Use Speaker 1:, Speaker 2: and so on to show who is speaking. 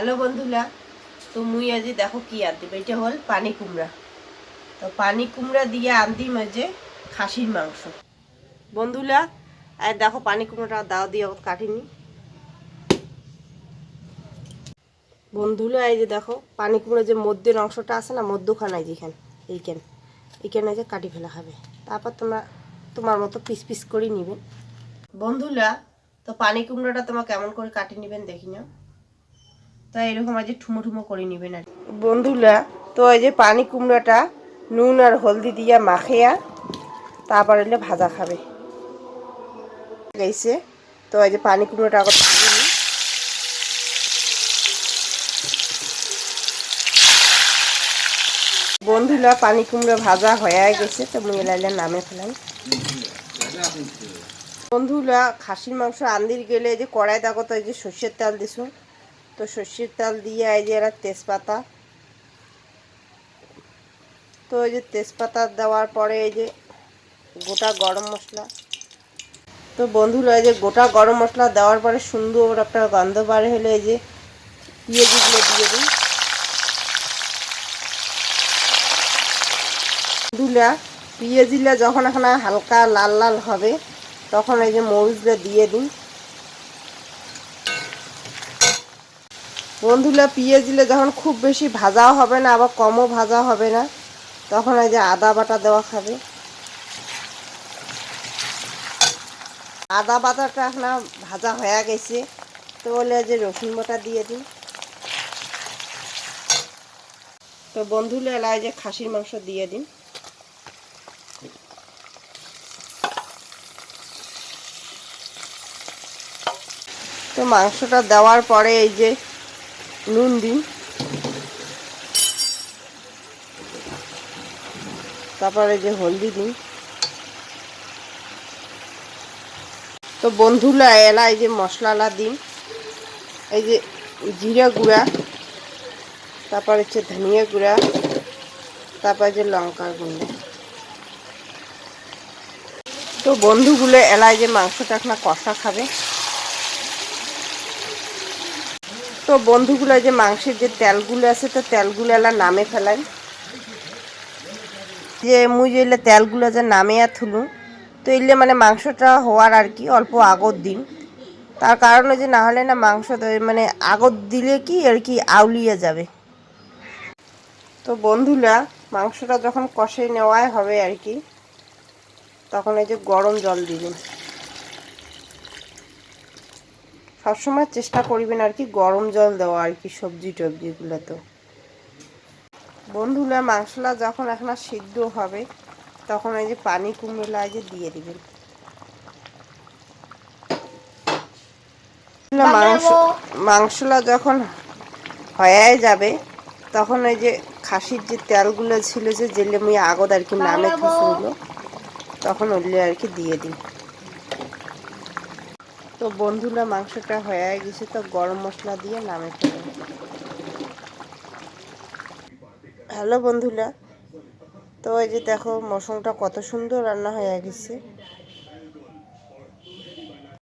Speaker 1: Hello বন্ধুরা, তো মুই আজি দেখো কি আনতিম এটা হল পানি কুমড়া। তো পানি কুমড়া দিয়ে আনতিম যে খাসির মাংস। বন্ধুরা আর দেখো পানি কুমড়াটা দাও দিয়ে কাটিনি। বন্ধুরা, এই যে দেখো পানি কুমড়া যে মধ্যের অংশটা আছে না মধ্যখানায় যেখানে এইখানে এইখানে যে কাটি ফেলা হবে। তারপর তোমরা তোমার মতো পিস পিস করে নিবেন বন্ধুরা, তো পানি কুমড়োটা তোমার কেমন করে কাটি নেবেন দেখি নাও। তো এরকম আজ ঠুমো ঠুমো করে নেবেন আর বন্ধুরা, তো এই যে পানি কুমড়োটা, নুন আর হলদি দিয়া মাখিয়া তারপর এলে ভাজা খাবে। গেছে, তো এই যে পানি কুমড়োটা আগে ভেজে বন্ধুরা, পানি কুমড়ো ভাজা হয়ে গেছে, তো মুই লাইলে নামে ফেলাম। বন্ধুরা, খাসির মাংস আন্দির গেলে যে কড়াই দেখো তো এই যে সর্ষের তেল দিছো তো সর্ষের তেল দিয়ে এই যে এরা তেজপাতা। তো এই যে তেজপাতা দেওয়ার পরে এই যে গোটা গরম মশলা। তো বন্ধুরা, এই যে গোটা গরম মশলা দেওয়ার পরে সুন্দর একটা গন্ধ বার হলে এই যে পেঁয়াজগুলো দিয়ে দিই। বন্ধুরা পেঁয়াজিলা যখন এখানে হালকা লাল লাল হবে, তখন এই যে মরিচগুলো দিয়ে দিন বন্ধুরা পিঁয়াজ দিলে যখন খুব বেশি ভাজাও হবে না, আবার কমও ভাজা হবে না, তখন এই যে আদা বাটা দেওয়া খাবে। আদা বাটাটা এখন ভাজা হয়ে গেছে, তো বলে যে রসুন বাটা দিয়ে দিন তো বন্ধুরা এলাই যে খাসির মাংস দিয়ে দিন। তো মাংসটা দেওয়ার পরে এই যে নুন দিন। তারপরে যে হলদি দিন। তো বন্ধুরা, এলা এই যে মশলালা দিন। এই যে জিরা গুঁড়া, তারপর হচ্ছে ধনিয়া গুঁড়া, তারপর যে লঙ্কার গুঁড়া। তো বন্ধুগুলো এলাই যে মাংসটা এখন কষা খাবে। তো বন্ধুগুলো যে মাংসের যে তেলগুলো আছে, তো তেলগুলো এলা নামে ফেলাই। যে মুই যে তেলগুলো যে নামে আর থুলু, তো এলে মানে মাংসটা হওয়ার আর কি অল্প আগর দিন। তার কারণে যে না হলে না মাংস মানে আগর দিলে কি আর কি আউলিয়ে যাবে। তো বন্ধুরা, মাংসটা যখন কষে নেওয়াই হবে আর কি, তখন এই যে গরম জল দিবেন সবসময় চেষ্টা করবেন আর কি গরম জল দেওয়া আর কি সবজি টবজিগুলো তো। বন্ধুরা মাংসলা যখন এখন আর সিদ্ধ হবে তখন এই যে পানি কুমড়োলা এই যে দিয়ে দিবেন। মাংস মাংসলা যখন হয়ে যাবে তখন এই যে খাসির যে তেলগুলো ছিল যে জেলে মুই আগত আর কি নামে থুসুল তখন ওগুলো আর কি দিয়ে দিই। তো বন্ধুরা, মাংসটা হয়ে গেছে তো গরম মশলা দিয়ে নামে ফেলে হ্যালো বন্ধুরা, তো এই যে দেখো, মশলাটা কত সুন্দর রান্না হয়ে গেছে।